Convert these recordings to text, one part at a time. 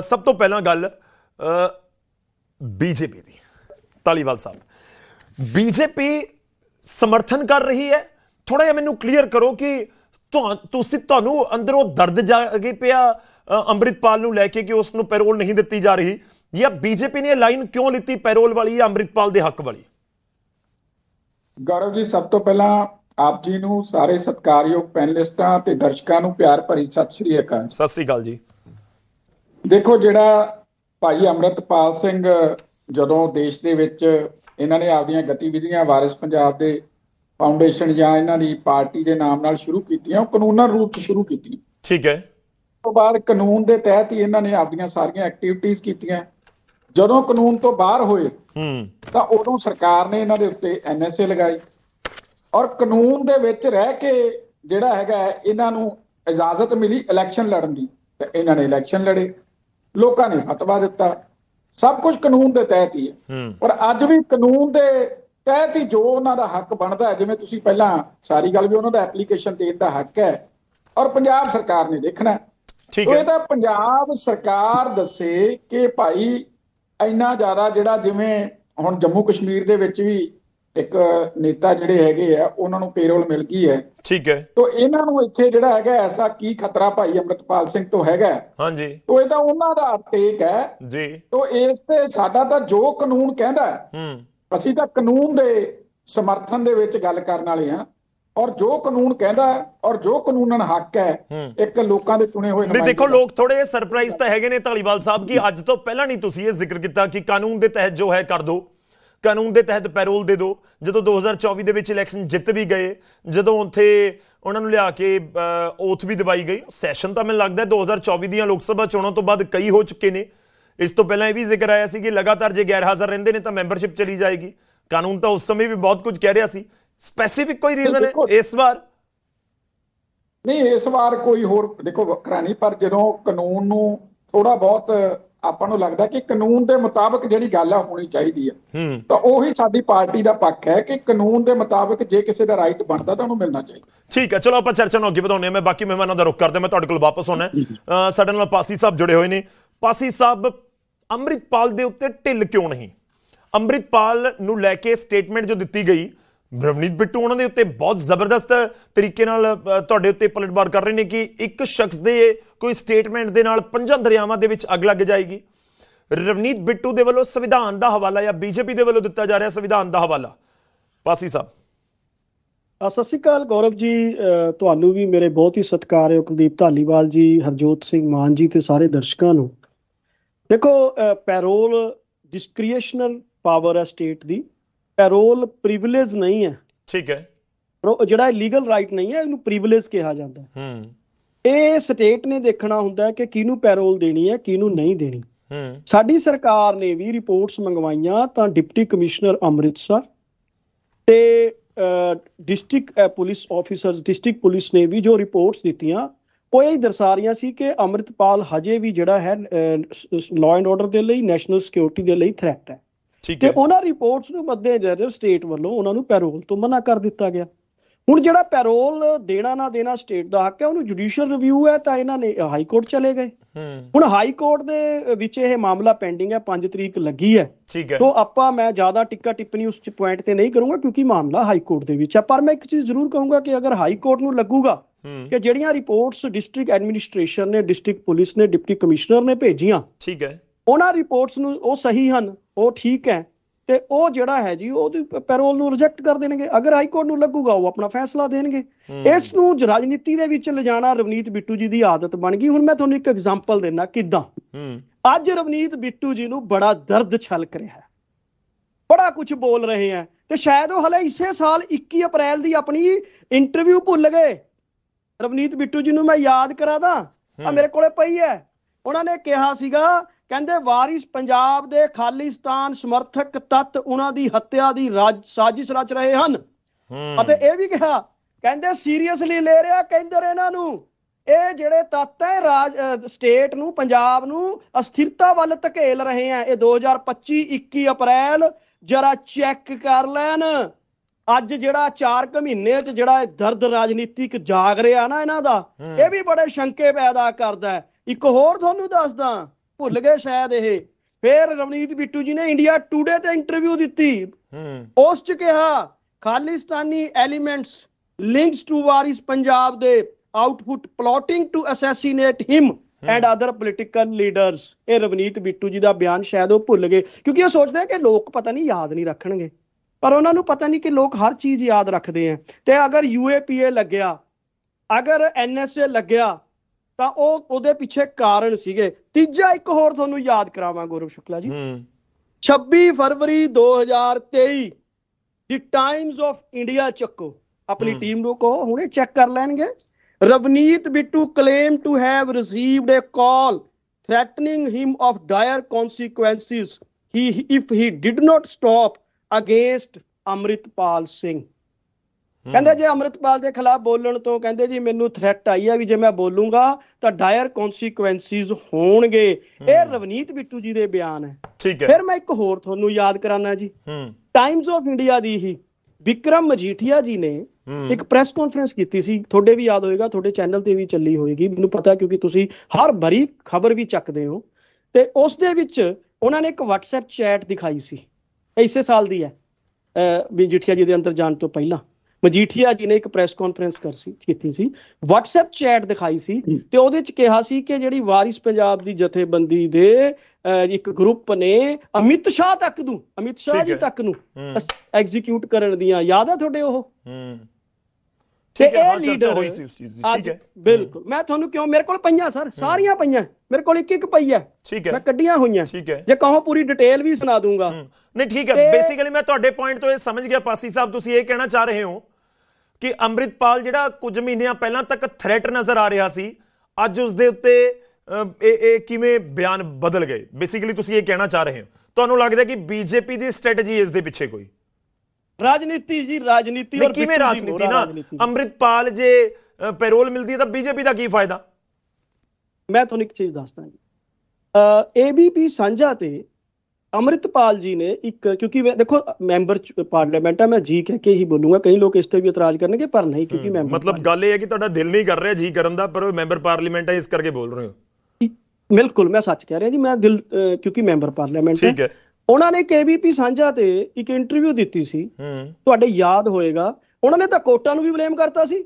ਸਭ ਤੋਂ ਪਹਿਲਾਂ ਗੱਲ ਬੀਜੇਪੀ ਦੀ ਤਾਲੀਵਾਲ ਸਾਹਿਬ। ਬੀਜੇਪੀ ਸਮਰਥਨ ਕਰ ਰਹੀ ਹੈ। ਥੋੜਾ ਜਿਹਾ ਮੈਨੂੰ ਕਲੀਅਰ ਕਰੋ ਕਿ ਤੁਸੀਂ ਤੁਹਾਨੂੰ ਅੰਦਰੋਂ ਦਰਦ ਜਾਗੇ ਪਿਆ ਅੰਮ੍ਰਿਤਪਾਲ ਨੂੰ ਲੈ ਕੇ ਕਿ ਉਸ ਨੂੰ ਪੈਰੋਲ ਨਹੀਂ ਦਿੱਤੀ ਜਾ ਰਹੀ ਜਾਂ ਬੀਜੇਪੀ ਨੇ ਇਹ ਲਾਈਨ ਕਿਉਂ ਲਿੱਤੀ ਪੈਰੋਲ ਵਾਲੀ ਜਾਂ ਅੰਮ੍ਰਿਤਪਾਲ ਦੇ ਹੱਕ ਵਾਲੀ? ਗੌਰਵ ਜੀ ਸਭ ਤੋਂ ਪਹਿਲਾਂ ਆਪ ਜੀ ਨੂੰ ਸਾਰੇ ਸਤਿਕਾਰਯੋਗ ਪੈਨਲਿਸਟਾਂ ਤੇ ਦਰਸ਼ਕਾਂ ਨੂੰ ਪਿਆਰ ਭਰੀ ਸਤਿ ਸ੍ਰੀ ਅਕਾਲ। ਸਤਿ ਸ੍ਰੀ ਅਕਾਲ ਜੀ। ਦੇਖੋ ਜਿਹੜਾ ਭਾਈ ਅੰਮ੍ਰਿਤਪਾਲ ਸਿੰਘ ਜਦੋਂ ਦੇਸ਼ ਦੇ ਵਿੱਚ ਇਹਨਾਂ ਨੇ ਆਪਦੀਆਂ ਗਤੀਵਿਧੀਆਂ ਵਾਰਿਸ ਪੰਜਾਬ ਦੇ ਫਾਊਂਡੇਸ਼ਨ ਜਾਂ ਇਹਨਾਂ ਦੀ ਪਾਰਟੀ ਦੇ ਨਾਮ ਨਾਲ ਸ਼ੁਰੂ ਕੀਤੀਆਂ ਉਹ ਕਾਨੂੰਨਾਂ ਰੂਪ ਚ ਸ਼ੁਰੂ ਕੀਤੀਆਂ। ਠੀਕ ਹੈ। ਉਸ ਤੋਂ ਬਾਅਦ ਕਾਨੂੰਨ ਦੇ ਤਹਿਤ ਹੀ ਇਹਨਾਂ ਨੇ ਆਪਦੀਆਂ ਸਾਰੀਆਂ ਐਕਟੀਵਿਟੀਆਂ ਕੀਤੀਆਂ। ਜਦੋਂ ਕਾਨੂੰਨ ਤੋਂ ਬਾਹਰ ਹੋਏ ਹੂੰ। ਤਾਂ ਉਦੋਂ ਸਰਕਾਰ ਨੇ ਇਹਨਾਂ ਦੇ ਉੱਤੇ ਐਨਐਸਏ ਲਗਾਈ। ਔਰ ਕਾਨੂੰਨ ਦੇ ਵਿੱਚ ਰਹਿ ਕੇ ਜਿਹੜਾ ਹੈਗਾ ਇਹਨਾਂ ਨੂੰ ਇਜਾਜ਼ਤ ਮਿਲੀ ਇਲੈਕਸ਼ਨ ਲੜਨ ਦੀ ਤੇ ਇਹਨਾਂ ਨੇ ਇਲੈਕਸ਼ਨ ਲੜੇ। ਲੋਕਾਂ ਨੇ ਫਤਵਾ ਦਿੱਤਾ। ਸਭ ਕੁਝ ਕਾਨੂੰਨ ਦੇ ਤਹਿਤ ਹੀ ਹੈ। ਪਰ ਅੱਜ ਵੀ ਕਾਨੂੰਨ ਦੇ ਤਹਿਤ ਹੀ ਜੋ ਉਹਨਾਂ ਦਾ ਹੱਕ ਬਣਦਾ ਹੈ ਜਿਵੇਂ ਤੁਸੀਂ ਪਹਿਲਾਂ ਸਾਰੀ ਗੱਲ ਵੀ ਉਹਨਾਂ ਦਾ ਐਪਲੀਕੇਸ਼ਨ ਦੇਣ ਦਾ ਹੱਕ ਹੈ ਔਰ ਪੰਜਾਬ ਸਰਕਾਰ ਨੇ ਦੇਖਣਾ। ਠੀਕ ਹੈ। ਇਹ ਤਾਂ ਪੰਜਾਬ ਸਰਕਾਰ ਦੱਸੇ ਕਿ ਭਾਈ ਇੰਨਾ ਜ਼ਿਆਦਾ ਜਿਹੜਾ ਜਿਵੇਂ ਹੁਣ ਜੰਮੂ ਕਸ਼ਮੀਰ ਦੇ ਵਿੱਚ ਵੀ ਇੱਕ ਨੇਤਾ ਜਿਹੜੇ ਹੈਗੇ ਆ ਉਹਨਾਂ ਨੂੰ ਪੇਰੋਲ ਮਿਲ ਗਈ ਹੈ। ਠੀਕ ਹੈ। ਤੋਂ ਇਹਨਾਂ ਨੂੰ ਇੱਥੇ ਜਿਹੜਾ ਹੈਗਾ ਐਸਾ ਕੀ ਖਤਰਾ ਭਾਈ ਅੰਮ੍ਰਿਤਪਾਲ ਸਿੰਘ ਤੋਂ ਹੈਗਾ? ਹਾਂਜੀ। ਤੋਂ ਇਹ ਤਾਂ ਉਹਨਾਂ ਦਾ ਟੇਕ ਹੈ। ਜੀ। ਤੋਂ ਇਸ ਤੇ ਸਾਡਾ ਤਾਂ ਜੋ ਕਾਨੂੰਨ ਕਹਿੰਦਾ ਹੈ, ਅਸੀਂ ਤਾਂ ਕਾਨੂੰਨ ਦੇ ਸਮਰਥਨ ਦੇ ਵਿੱਚ ਗੱਲ ਕਰਨ ਵਾਲੇ ਹਾਂ। ਔਰ ਜੋ ਕਾਨੂੰਨ ਕਹਿੰਦਾ ਔਰ ਜੋ ਕਾਨੂੰਨਨ ਹੱਕ ਹੈ। ਇੱਕ ਲੋਕਾਂ ਦੇ ਚੁਣੇ ਹੋਏ ਨਹੀਂ ਦੇਖੋ ਲੋਕ ਥੋੜੇ ਸਰਪ੍ਰਾਈਜ਼ ਤਾਂ ਹੈਗੇ ਨੇ ਢਾਲੀਵਾਲ ਸਾਹਿਬ ਕਿ ਅੱਜ ਤੋਂ ਪਹਿਲਾਂ ਨਹੀਂ ਤੁਸੀਂ ਇਹ ਜ਼ਿਕਰ ਕੀਤਾ ਕਿ ਕਾਨੂੰਨ ਦੇ ਤਹਿਤ ਜੋ ਹੈ ਕਰ ਦਿਓ ਕਾਨੂੰਨ ਦੇ ਤਹਿਤ ਪੈਰੋਲ ਦੇ ਦਿਓ। ਜਦੋਂ 2024 ਦੇ ਵਿੱਚ ਇਲੈਕਸ਼ਨ ਜਿੱਤ ਵੀ ਗਏ ਜਦੋਂ ਉੱਥੇ ਉਹਨਾਂ ਨੂੰ ਲਿਆ ਕੇ ਓਥ ਵੀ ਦਵਾਈ ਗਈ ਸੈਸ਼ਨ ਤਾਂ ਮੈਨੂੰ ਲੱਗਦਾ ਹੈ 2024 ਦੀਆਂ ਲੋਕ ਸਭਾ ਚੋਣਾਂ ਤੋਂ ਬਾਅਦ ਕਈ ਹੋ ਚੁੱਕੇ ਨੇ। ਇਸ ਤੋਂ ਪਹਿਲਾਂ ਇਹ ਵੀ ਜ਼ਿਕਰ ਆਇਆ ਸੀ ਕਿ ਲਗਾਤਾਰ ਜੇ ਗੈਰ ਹਾਜ਼ਰ ਰਹਿੰਦੇ ਨੇ ਤਾਂ ਮੈਂਬਰਸ਼ਿਪ ਚਲੀ ਜਾਏਗੀ। ਕਾਨੂੰਨ ਤਾਂ ਉਸ ਸਮੇਂ ਵੀ ਬਹੁਤ ਕੁਝ ਕਹਿ ਰਿਹਾ ਸੀ। ਸਪੈਸੀਫਿਕ ਕੋਈ ਰੀਜ਼ਨ ਹੈ ਇਸ ਵਾਰ? ਨਹੀਂ ਇਸ ਵਾਰ ਕੋਈ ਹੋਰ ਦੇਖੋ ਵੱਖਰਾ ਨਹੀਂ ਪਰ ਜਦੋਂ ਕਾਨੂੰਨ ਨੂੰ ਥੋੜਾ ਬਹੁਤ ਆਪਾਂ ਨੂੰ ਲੱਗਦਾ ਕਿ ਕਾਨੂੰਨ ਦੇ ਮੁਤਾਬਕ ਜਿਹੜੀ ਗੱਲ ਆ ਹੋਣੀ ਚਾਹੀਦੀ ਹੂੰ। ਤਾਂ ਉਹੀ ਸਾਡੀ ਪਾਰਟੀ ਦਾ ਪੱਖ ਹੈ ਕਿ ਕਾਨੂੰਨ ਦੇ ਮੁਤਾਬਕ ਜੇ ਕਿਸੇ ਦਾ ਰਾਈਟ ਬਣਦਾ ਤਾਂ ਉਹਨੂੰ ਮਿਲਣਾ ਚਾਹੀਦਾ। ਠੀਕ ਹੈ ਚਲੋ ਆਪਾਂ ਚਰਚਾ ਨੂੰ ਅੱਗੇ ਵਧਾਉਂਦੇ ਹਾਂ। ਮੈਂ ਬਾਕੀ ਮਹਿਮਾਨਾਂ ਦਾ ਰੁਖ ਕਰਦੇ ਮੈਂ ਤੁਹਾਡੇ ਕੋਲ ਵਾਪਸ ਆਉਣਾ। ਸਾਡੇ ਨਾਲ ਪਾਸੀ ਸਾਹਿਬ ਜੁੜੇ ਹੋਏ ਨੇ। ਪਾਸੀ ਸਾਹਿਬ ਅੰਮ੍ਰਿਤਪਾਲ ਦੇ ਉੱਤੇ ਢਿੱਲ ਕਿਉਂ ਨਹੀਂ? ਅੰਮ੍ਰਿਤਪਾਲ ਨੂੰ ਲੈ ਕੇ ਸਟੇਟਮੈਂਟ ਜੋ ਦਿੱਤੀ ਗਈ ਰਵਨੀਤ ਬਿੱਟੂ ਉਹਨਾਂ ਦੇ ਉੱਤੇ ਬਹੁਤ ਜ਼ਬਰਦਸਤ ਤਰੀਕੇ ਨਾਲ ਤੁਹਾਡੇ ਉੱਤੇ ਪਲਟਵਾਰ ਕਰ ਰਹੇ ਨੇ ਕਿ ਇੱਕ ਸ਼ਖਸ ਦੇ ਕੋਈ ਸਟੇਟਮੈਂਟ ਦੇ ਨਾਲ ਪੰਜਾਂ ਦਰਿਆਵਾਂ ਦੇ ਵਿੱਚ ਅੱਗ ਲੱਗ ਜਾਏਗੀ। ਰਵਨੀਤ ਬਿੱਟੂ ਦੇ ਵੱਲੋਂ ਸੰਵਿਧਾਨ ਦਾ ਹਵਾਲਾ ਜਾਂ ਬੀਜੇਪੀ ਦੇ ਵੱਲੋਂ ਦਿੱਤਾ ਜਾ ਰਿਹਾ ਸੰਵਿਧਾਨ ਦਾ ਹਵਾਲਾ। ਪਾਸੀ ਸਾਹਿਬ। ਸਤਿ ਸ਼੍ਰੀ ਅਕਾਲ ਗੌਰਵ ਜੀ ਤੁਹਾਨੂੰ ਵੀ ਮੇਰੇ ਬਹੁਤ ਹੀ ਸਤਿਕਾਰਯੋਗ ਕੁਲਦੀਪ ਧਾਲੀਵਾਲ ਜੀ, ਹਰਜੋਤ ਸਿੰਘ ਮਾਨ ਜੀ ਤੇ ਸਾਰੇ ਦਰਸ਼ਕਾਂ ਨੂੰ। ਦੇਖੋ ਪੈਰੋਲ ਡਿਸਕ੍ਰੀਏਸ਼ਨਲ ਪਾਵਰ ਹੈ ਸਟੇਟ ਦੀ। ਪੈਰੋਲ ਪ੍ਰਿਵਿਲੇਜ ਨਹੀਂ ਹੈ। ਠੀਕ ਹੈ। ਪਰ ਜਿਹੜਾ ਲੀਗਲ ਰਾਈਟ ਨਹੀਂ ਹੈ ਇਹਨੂੰ ਪ੍ਰਿਵਿਲੇਜ ਕਿਹਾ ਜਾਂਦਾ ਹੈ। ਹੂੰ। ਇਹ ਸਟੇਟ ਨੇ ਦੇਖਣਾ ਹੁੰਦਾ ਹੈ ਕਿ ਕਿਹਨੂੰ ਪੈਰੋਲ ਦੇਣੀ ਹੈ ਕਿਹਨੂੰ ਨਹੀਂ ਦੇਣੀ। ਹੂੰ। ਸਾਡੀ ਸਰਕਾਰ ਨੇ ਵੀ ਰਿਪੋਰਟਸ ਮੰਗਵਾਈਆਂ ਤਾਂ ਡਿਪਟੀ ਕਮਿਸ਼ਨਰ ਅੰਮ੍ਰਿਤਸਰ ਤੇ district police officers district police ਨੇ ਵੀ ਜੋ ਰਿਪੋਰਟਸ ਦਿੱਤੀਆਂ ਉਹ ਇਹ ਦਰਸਾ ਰਹੀਆਂ ਸੀ ਕਿ ਅੰਮ੍ਰਿਤਪਾਲ ਹਜੇ ਵੀ ਜਿਹੜਾ ਹੈ ਲਾਅ ਐਂਡ ਆਰਡਰ ਦੇ ਲਈ ਨੈਸ਼ਨਲ ਸਿਕਿਉਰਿਟੀ ਦੇ ਲਈ ਥ੍ਰੈਟ ਹੈ। ਠੀਕ ਤੇ ਹੈ। ਉਹਨਾਂ ਰਿਪੋਰਟਸ ਨੂੰ ਮੱਦੇਨਜ਼ਰ ਸਟੇਟ ਵੱਲੋਂ ਉਹਨਾਂ ਨੂੰ ਪੈਰੋਲ ਤੋਂ ਮਨਾ ਕਰ ਦਿੱਤਾ ਗਿਆ। ਹੁਣ ਜਿਹੜਾ ਪੈਰੋਲ ਦੇਣਾ ਨਾ ਦੇਣਾ ਸਟੇਟ ਦਾ ਹੱਕ ਹੈ ਉਹਨੂੰ ਜੁਡੀਸ਼ੀਅਲ ਰਿਵਿਊ ਹੈ ਤਾਂ ਇਹਨਾਂ ਨੇ ਹਾਈ ਕੋਰਟ ਚਲੇ ਗਏ। ਹੁਣ ਹਾਈ ਕੋਰਟ ਦੇ ਵਿੱਚ ਇਹ ਮਾਮਲਾ ਪੈਂਡਿੰਗ ਹੈ 5 ਤਰੀਕ ਲੱਗੀ ਹੈ। ਠੀਕ ਹੈ। ਤੋਂ ਆਪਾਂ ਮੈਂ ਜ਼ਿਆਦਾ ਟਿੱਕਾ ਟਿੱਪਣੀ ਉਸ ਪੁਆਇੰਟ ਤੇ ਨਹੀਂ ਕਰੂੰਗਾ ਕਿਉਂਕਿ ਮਾਮਲਾ ਹਾਈ ਕੋਰਟ ਦੇ ਵਿੱਚ ਹੈ। ਪਰ ਮੈਂ ਇੱਕ ਚੀਜ਼ ਜ਼ਰੂਰ ਕਹੂੰਗਾ ਕਿ ਅਗਰ ਹਾਈ ਕੋਰਟ ਨੂੰ ਲੱਗੂਗਾ ਕਿ ਜਿਹੜੀਆਂ ਰਿਪੋਰਟਸ ਡਿਸਟ੍ਰਿਕਟ ਐਡਮਿਨਿਸਟ੍ਰੇਸ਼ਨ ਨੇ ਡਿਸਟ੍ਰਿਕਟ ਪੁਲਿਸ ਨੇ ਡਿਪਟੀ ਕਮਿਸ਼ਨਰ ਨੇ ਭੇਜੀਆਂ ਠੀਕ ਹੈ। ਉਹਨਾਂ ਰਿਪੋਰਟਸ ਨੂੰ ਉਹ ਸਹੀ ਹਨ। ਉਹ ਠੀਕ ਹੈ ਤੇ ਉਹ ਜਿਹੜਾ ਹੈ ਜੀ ਉਹਦੀ ਪੈਰੋਲ ਨੂੰ ਰਿਜੈਕਟ ਕਰ ਦੇਣਗੇ। ਅਗਰ ਹਾਈ ਕੋਰਟ ਨੂੰ ਲੱਗੂਗਾ ਉਹ ਆਪਣਾ ਫੈਸਲਾ ਦੇਣਗੇ। ਇਸ ਨੂੰ ਰਾਜਨੀਤੀ ਦੇ ਵਿੱਚ ਲਿਜਾਣਾ ਰਵਨੀਤ ਬਿੱਟੂ ਜੀ ਦੀ ਆਦਤ ਬਣ ਗਈ। ਹੁਣ ਮੈਂ ਤੁਹਾਨੂੰ ਇੱਕ ਐਗਜ਼ਾਮਪਲ ਦੇਣਾ ਕਿਦਾਂ? ਅੱਜ ਰਵਨੀਤ ਬਿੱਟੂ ਜੀ ਨੂੰ ਬੜਾ ਦਰਦ ਛਲਕ ਰਿਹਾ ਹੈ। ਬੜਾ ਕੁਝ ਬੋਲ ਰਹੇ ਹੈ। ਤੇ ਸ਼ਾਇਦ ਉਹ ਹਲੇ ਇਸੇ ਸਾਲ 21 ਅਪ੍ਰੈਲ ਦੀ ਆਪਣੀ ਇੰਟਰਵਿਊ ਭੁੱਲ ਗਏ। ਰਵਨੀਤ ਬਿੱਟੂ ਜੀ ਨੂੰ ਮੈਂ ਯਾਦ ਕਰਾ ਦਾਂ ਆ। ਮੇਰੇ ਕੋਲੇ ਪਈ ਹੈ। ਉਹਨਾਂ ਨੇ ਕਿਹਾ ਸੀਗਾ ਕਹਿੰਦੇ ਵਾਰਿਸ ਪੰਜਾਬ ਦੇ ਖਾਲਿਸਤਾਨ ਸਮਰਥਕ ਤੱਤ ਉਹਨਾਂ ਦੀ ਹੱਤਿਆ ਦੀ ਰਾਜ ਸਾਜ਼ਿਸ਼ ਰਚ ਰਹੇ ਹਨ। ਅਤੇ ਇਹ ਵੀ ਕਿਹਾ ਕਹਿੰਦੇ ਸੀਰੀਅਸਲੀ ਲੈ ਰਿਹਾ ਕੇਂਦਰ ਇਹਨਾਂ ਨੂੰ। ਇਹ ਜਿਹੜੇ ਤੱਤ ਹੈ ਰਾਜ ਸਟੇਟ ਨੂੰ ਪੰਜਾਬ ਨੂੰ ਅਸਥਿਰਤਾ ਵੱਲ ਧਕੇਲ ਰਹੇ ਆ ਇਹ 2025 21 ਅਪ੍ਰੈਲ ਜਰਾ ਚੈੱਕ ਕਰ ਲੈਣ। ਅੱਜ ਜਿਹੜਾ 4 ਕੁ ਮਹੀਨੇ ਚ ਜਿਹੜਾ ਇਹ ਦਰਦ ਰਾਜਨੀਤਿਕ ਜਾਗ ਰਿਹਾ ਨਾ ਇਹਨਾਂ ਦਾ। ਇਹ ਵੀ ਬੜੇ ਸ਼ੰਕੇ ਪੈਦਾ ਕਰਦਾ ਹੈ। ਇੱਕ ਹੋਰ ਤੁਹਾਨੂੰ ਦੱਸਦਾ ਭੁੱਲ ਗਏ ਸ਼ਾਇਦ ਇਹ। ਫਿਰ ਰਵਨੀਤ ਬਿੱਟੂ ਜੀ ਨੇ ਇੰਡੀਆ ਟੂਡੇ ਤੇ ਇੰਟਰਵਿਊ ਦਿੱਤੀ। ਹੂੰ। ਉਸ ਚ ਕਿਹਾ Khalistani elements links to Waris Punjab ਦੇ outfit plotting to assassinate him and other political leaders ਇਹ ਰਵਨੀਤ ਬਿੱਟੂ ਜੀ ਦਾ ਬਿਆਨ ਸ਼ਾਇਦ ਉਹ ਭੁੱਲ ਗਏ ਕਿਉਂਕਿ ਉਹ ਸੋਚਦੇ ਆ ਕਿ ਲੋਕ ਪਤਾ ਨਹੀਂ ਯਾਦ ਨਹੀਂ ਰੱਖਣਗੇ। ਪਰ ਉਹਨਾਂ ਨੂੰ ਪਤਾ ਨਹੀਂ ਕਿ ਲੋਕ ਹਰ ਚੀਜ਼ ਯਾਦ ਰੱਖਦੇ ਆ। ਤੇ ਅਗਰ ਯੂਏਪੀਏ ਲੱਗਿਆ ਅਗਰ ਐਨਐਸਏ ਲੱਗਿਆ ਤਾਂ ਉਹ ਉਹਦੇ ਪਿੱਛੇ ਕਾਰਨ ਸੀਗੇ। ਤੀਜਾ ਇੱਕ ਹੋਰ ਤੁਹਾਨੂੰ ਯਾਦ ਕਰਾਵਾਂ ਗੌਰਵ ਸ਼ੁਕਲਾ ਜੀ। ਹੂੰ। 26 ਫਰਵਰੀ 2023 ਦੀ ਟਾਈਮਜ਼ ਆਫ ਇੰਡੀਆ ਚੱਕੋ। ਆਪਣੀ। ਟੀਮ ਨੂੰ ਕਹੋ ਹੁਣੇ ਚੈੱਕ ਕਰ ਲੈਣਗੇ। Ravneet Bittu claim to have received a call threatening him of dire consequences he if he did not stop against Amritpal Singh ਕਹਿੰਦੇ ਜੇ ਅੰਮ੍ਰਿਤਪਾਲ ਦੇ ਖਿਲਾਫ ਬੋਲਣ ਤੋਂ ਕਹਿੰਦੇ ਜੀ ਮੈਨੂੰ ਥ੍ਰੈਟ ਆਈ ਹੈ ਵੀ ਜੇ ਮੈਂ ਬੋਲੂੰਗਾ ਤਾਂ ਡਾਇਰ consequences ਹੋਣਗੇ। ਇਹ। ਰਵਨੀਤ ਬਿੱਟੂ ਜੀ ਦੇ ਬਿਆਨ ਹੈ। ਠੀਕ ਹੈ। ਫਿਰ ਮੈਂ ਇੱਕ ਹੋਰ ਤੁਹਾਨੂੰ ਯਾਦ ਕਰਾਨਾ ਜੀ। ਹੂੰ। ਟਾਈਮਜ਼ ਆਫ ਇੰਡੀਆ ਦੀ ਹੀ ਵਿਕਰਮ ਮਜੀਠੀਆ ਜੀ ਨੇ ਇੱਕ ਪ੍ਰੈਸ ਕਾਨਫਰੰਸ ਕੀਤੀ ਸੀ। ਤੁਹਾਡੇ ਵੀ ਯਾਦ ਹੋਏਗਾ ਤੁਹਾਡੇ ਚੈਨਲ ਤੇ ਵੀ ਚੱਲੀ ਹੋਏਗੀ। ਮੈਨੂੰ ਪਤਾ ਕਿਉਂਕਿ ਤੁਸੀਂ ਹਰ ਬਰੀ ਖਬਰ ਵੀ ਚੱਕਦੇ ਹੋ। ਤੇ ਉਸ ਦੇ ਵਿੱਚ ਉਹਨਾਂ ਨੇ ਇੱਕ WhatsApp ਚੈਟ ਦਿਖਾਈ ਸੀ। ਇਸੇ ਸਾਲ ਦੀ ਹੈ। ਮਜੀਠੀਆ ਜੀ ਦੇ ਅੰਦਰ ਜਾਣ ਤੋਂ ਪਹਿਲਾਂ। ਮਜੀਠੀਆ ਜੀ ਨੇ ਇੱਕ ਪ੍ਰੈਸ ਕਾਨਫਰੰਸ ਕਰ ਸੀ ਕੀਤੀ ਸੀ WhatsApp ਚੈਟ ਦਿਖਾਈ ਸੀ ਤੇ ਉਹਦੇ ਚ ਕਿਹਾ ਸੀ ਕਿ ਜਿਹੜੀ ਵਾਰਿਸ ਪੰਜਾਬ ਦੀ ਜਥੇਬੰਦੀ ਦੇ ਇੱਕ ਗਰੁੱਪ ਨੇ ਅਮਿਤ ਸ਼ਾਹ ਤੱਕ ਨੂੰ ਅਮਿਤ ਸ਼ਾਹ ਜੀ। ਤੱਕ ਨੂੰ ਐਗਜ਼ੀਕਿਊਟ ਕਰਨ ਦੀਆਂ ਯਾਦ ਹੈ ਤੁਹਾਡੇ ਉਹ? ਹੂੰ। ਤੇ ਠੀਕ ਹੈ ਇਹ ਹਾਂ ਚਰਚਾ ਲੀਡਰ ਹੋਈ ਸੀ ਉਸ ਚੀਜ਼ ਦੀ ਠੀਕ ਹੈ। ਬਿਲਕੁਲ। ਮੈਂ ਤੁਹਾਨੂੰ ਕਿਉਂ ਮੇਰੇ ਕੋਲ ਪਈਆਂ ਸਰ ਸਾਰੀਆਂ ਪਈਆਂ ਮੇਰੇ ਕੋਲ ਇੱਕ ਇੱਕ ਪਈ ਹੈ। ਠੀਕ ਮੈਂ ਹੈ ਕੱਢੀਆਂ ਹੋਈਆਂ। ਠੀਕ ਹੈ। ਜੇ ਕਹੋ ਪੂਰੀ ਡਿਟੇਲ ਵੀ ਸੁਣਾ ਦੂੰਗਾ। ਨਹੀਂ ਠੀਕ ਹੈ। ਬੇਸਿਕਲੀ ਮੈਂ ਤੁਹਾਡੇ ਪੁਆਇੰਟ ਤੋਂ ਇਹ ਸਮਝ ਗਿਆ ਪਾਸੀ ਸਾਹਿਬ ਤੁਸੀਂ ਇਹ ਕਹਿਣਾ ਚਾਹ ਰਹੇ ਹੋ ਕਿ ਅੰਮ੍ਰਿਤਪਾਲ ਜਿਹੜਾ ਕੁਝ ਮਹੀਨਿਆਂ ਪਹਿਲਾਂ ਤੱਕ ਥ੍ਰੈਟ ਨਜ਼ਰ ਆ ਰਿਹਾ ਸੀ ਅੱਜ ਉਸ ਦੇ ਉੱਤੇ ਇਹ ਇਹ ਕਿਵੇਂ ਬਿਆਨ ਬਦਲ ਗਏ? ਬੇਸਿਕਲੀ ਤੁਸੀਂ ਇਹ ਕਹਿਣਾ ਚਾਹ ਰਹੇ ਹੋ। ਤੁਹਾਨੂੰ ਲੱਗਦਾ ਕਿ ਬੀਜੇਪੀ ਦੀ ਸਟ੍ਰੈਟਜੀ ਇਸ ਦੇ ਪਿੱਛੇ ਕੋਈ? ਰਾਜਨੀਤੀ ਜੀ ਰਾਜਨੀਤੀ ਨਹੀਂ ਔਰ ਕਿਵੇਂ ਬਿੱਟੂ ਜੀ ਰਾਜਨੀਤੀ ਮੋਹਰਾ ਨਾ ਰਾਜਨੀਤੀ। ਅੰਮ੍ਰਿਤਪਾਲ ਜੇ ਪੈਰੋਲ ਮਿਲਦੀ ਹੈ ਤਾਂ ਬੀਜੇਪੀ ਦਾ ਕੀ ਫਾਇਦਾ ਮੈਂ ਤੁਹਾਨੂੰ ਇੱਕ ਚੀਜ਼ ਦੱਸਦਾ ਜੀ ਅ ਏਬੀਪੀ ਸਾਂਝਾ ਤੇ ਅੰਮ੍ਰਿਤਪਾਲ ਜੀ ਨੇ ਇੱਕ ਕਿਉਂਕਿ ਮੈਂ- ਦੇਖੋ ਮੈਂਬਰ ਪਾਰਲੀਮੈਂਟ ਆ ਮੈਂ ਜੀ ਕਹਿ ਕੇ ਹੀ ਬੋਲੂੰਗਾ ਕਈ ਲੋਕ ਇਸ ਤੇ ਵੀ ਇਤਰਾਜ਼ ਕਰਨਗੇ ਪਰ ਨਹੀਂ ਕਿਉਂਕਿ ਮੈਂਬਰ ਮਤਲਬ ਗੱਲ ਇਹ ਹੈ ਕਿ ਤੁਹਾਡਾ ਦਿਲ ਨਹੀਂ ਕਰ ਰਿਹਾ ਜੀ ਕਰਨ ਦਾ ਪਰ ਉਹ ਮੈਂਬਰ ਪਾਰਲੀਮੈਂਟ ਹੈ ਇਸ ਕਰਕੇ ਬੋਲ ਰਹੇ ਹੋ ਬਿਲਕੁਲ ਮੈਂ ਸੱਚ ਕਹਿ ਰਿਹਾ ਜੀ ਮੈਂ ਦਿਲ ਅ, ਕਿਉਂਕਿ ਮੈਂਬਰ ਪਾਰਲੀਮੈਂਟ ਠੀਕ ਹੈ ਉਹਨਾਂ ਨੇ ਕੇਬੀਪੀ ਸਾਂਝਾ ਤੇ ਇੱਕ ਇੰਟਰਵਿਊ ਦਿੱਤੀ ਸੀ। ਹੂੰ। ਤੁਹਾਡੇ ਯਾਦ ਹੋਏਗਾ। ਉਹਨਾਂ ਨੇ ਤਾਂ ਕੋਟਾਂ ਨੂੰ ਵੀ ਬਲੇਮ ਕਰਤਾ ਸੀ।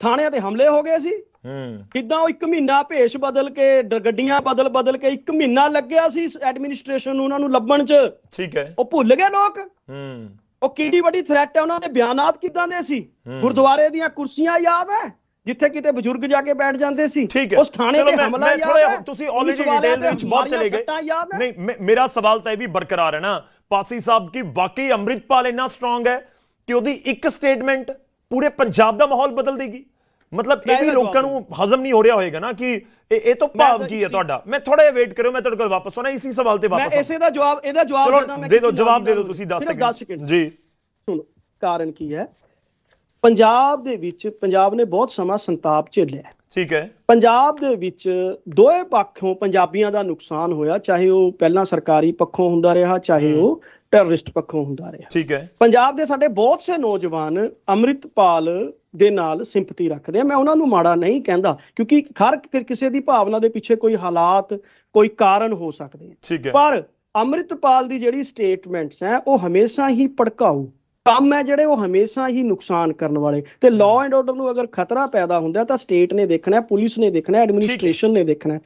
ਥਾਣਿਆਂ ਤੇ ਹਮਲੇ ਹੋ ਗਏ ਸੀ। ਹੂੰ। ਕਿੱਦਾਂ ਉਹ ਇੱਕ ਮਹੀਨਾ ਭੇਸ਼ ਬਦਲ ਕੇ ਗੱਡੀਆਂ ਬਦਲ ਬਦਲ ਕੇ ਇੱਕ ਮਹੀਨਾ ਲੱਗਿਆ ਸੀ ਐਡਮਿਨਿਸਟ੍ਰੇਸ਼ਨ ਨੂੰ ਉਹਨਾਂ ਨੂੰ ਲੱਭਣ 'ਚ। ਠੀਕ ਹੈ। ਉਹ ਭੁੱਲ ਗਏ ਲੋਕ। ਹੂੰ। ਉਹ ਕਿੱਡੀ ਵੱਡੀ ਥ੍ਰੈਟ ਹੈ? ਉਹਨਾਂ ਦੇ ਬਿਆਨਾਤ ਕਿੱਦਾਂ ਦੇ ਸੀ। ਗੁਰਦੁਆਰੇ ਦੀਆਂ ਕੁਰਸੀਆਂ ਯਾਦ ਹੈ? ਜਿੱਥੇ ਕਿਤੇ ਬਜ਼ੁਰਗ ਜਾ ਕੇ ਬੈਠ ਜਾਂਦੇ ਸੀ ਉਸ ਥਾਣੇ ਤੇ ਮੈਂ- ਹਮਲਾ ਮੈਂ ਯਾਦ ਹੈ? ਤੁਸੀਂ ਆਲਰੇਡੀ ਡਿਟੇਲ ਦੇ ਵਿੱਚ ਬਹੁਤ ਚਲੇ ਗਏ। ਨਹੀਂ ਮੇ- ਮੇਰਾ ਸਵਾਲ ਤਾਂ ਇਹ ਵੀ ਬਰਕਰਾਰ ਹੈ ਨਾ। ਪਾਸੀ ਸਾਹਿਬ ਕੀ ਵਾਕਈ ਅੰਮ੍ਰਿਤਪਾਲ ਇੰਨਾ ਸਟਰੋਂਗ ਹੈ ਕਿ ਉਹਦੀ ਇੱਕ ਸਟੇਟਮੈਂਟ ਪੂਰੇ ਪੰਜਾਬ ਦਾ ਮਾਹੌਲ ਬਦਲ ਦੇਗੀ? ਮਤਲਬ ਮੈਂ ਇਹ ਵੀ ਲੋਕਾਂ ਨੂੰ ਹਜ਼ਮ ਨਹੀਂ ਹੋ ਰਿਹਾ ਹੋਏਗਾ ਨਾ ਕਿ ਇਹ ਇਹ ਤੋਂ ਮੈਂ ਭਾਵ ਕੀ ਹੈ ਤੁਹਾਡਾ? ਮੈਂ ਥੋੜਾ ਜਿਹਾ ਵੇਟ ਕਰਿਓ ਮੈਂ ਤੁਹਾਡੇ ਕੋਲ ਵਾਪਸ ਆਉਣਾ ਇਸੇ ਸਵਾਲ ਤੇ ਮੈਂ ਵਾਪਸ ਆਉਣਾ। ਇਸੇ ਦਾ ਜਵਾਬ ਇਹਦਾ ਜਵਾਬ ਦੇਣਾ ਮੈਂ ਦੇ ਦਿਓ ਜਵਾਬ ਦੇ ਦਿਓ ਤੁਸੀਂ 10 ਸਿਰਫ 10 ਸੈਕਿੰਡ ਸੈਕਿੰਡ ਜੀ। ਸੁਣੋ ਕਾਰਨ ਕੀ ਹੈ? ਪੰਜਾਬ ਦੇ ਵਿੱਚ ਪੰਜਾਬ ਨੇ ਬਹੁਤ ਸਮਾਂ ਸੰਤਾਪ ਝੇਲਿਆ। ਠੀਕ ਹੈ। ਪੰਜਾਬ ਦੇ ਵਿੱਚ ਦੋਏ ਪੱਖੋਂ ਪੰਜਾਬੀਆਂ ਦਾ ਨੁਕਸਾਨ ਹੋਇਆ ਚਾਹੇ ਉਹ ਪਹਿਲਾਂ ਸਰਕਾਰੀ ਪੱਖੋਂ ਹੁੰਦਾ ਰਿਹਾ ਚਾਹੇ ਉਹ ਟੈਰਰਿਸਟ ਪੱਖੋਂ ਹੁੰਦਾ ਰਿਹਾ। ਠੀਕ ਹੈ। ਪੰਜਾਬ ਦੇ ਸਾਡੇ ਬਹੁਤ ਸੇ ਨੌਜਵਾਨ ਅੰਮ੍ਰਿਤਪਾਲ ਦੇ ਨਾਲ ਸਿੰਪਥੀ ਰੱਖਦੇ ਆ। ਮੈਂ ਉਹਨਾਂ ਨੂੰ ਮਾੜਾ ਨਹੀਂ ਕਹਿੰਦਾ ਕਿਉਂਕਿ ਹਰ ਕਿਸੇ ਦੀ ਭਾਵਨਾ ਦੇ ਪਿੱਛੇ ਕੋਈ ਹਾਲਾਤ ਕੋਈ ਕਾਰਨ ਹੋ ਸਕਦੇ ਆ। ਪਰ ਅੰਮ੍ਰਿਤਪਾਲ ਦੀ ਜਿਹੜੀ ਸਟੇਟਮੈਂਟਸ ਹੈ ਉਹ ਹਮੇਸ਼ਾ ਹੀ ਭੜਕਾਊ। ਕੰਮ ਹੈ ਜਿਹੜੇ ਉਹ ਹਮੇਸ਼ਾ ਹੀ ਨੁਕਸਾਨ ਕਰਨ ਵਾਲੇ। ਤੇ ਲਾਅ ਐਂਡ ਆਰਡਰ ਨੂੰ ਅਗਰ ਖਤਰਾ ਪੈਦਾ ਹੁੰਦਾ ਤਾਂ ਸਟੇਟ ਨੇ ਦੇਖਣਾ ਹੈ ਪੁਲਿਸ ਨੇ ਦੇਖਣਾ ਹੈ ਐਡਮਿਨਿਸਟ੍ਰੇਸ਼ਨ ਨੇ ਦੇਖਣਾ ਹੈ।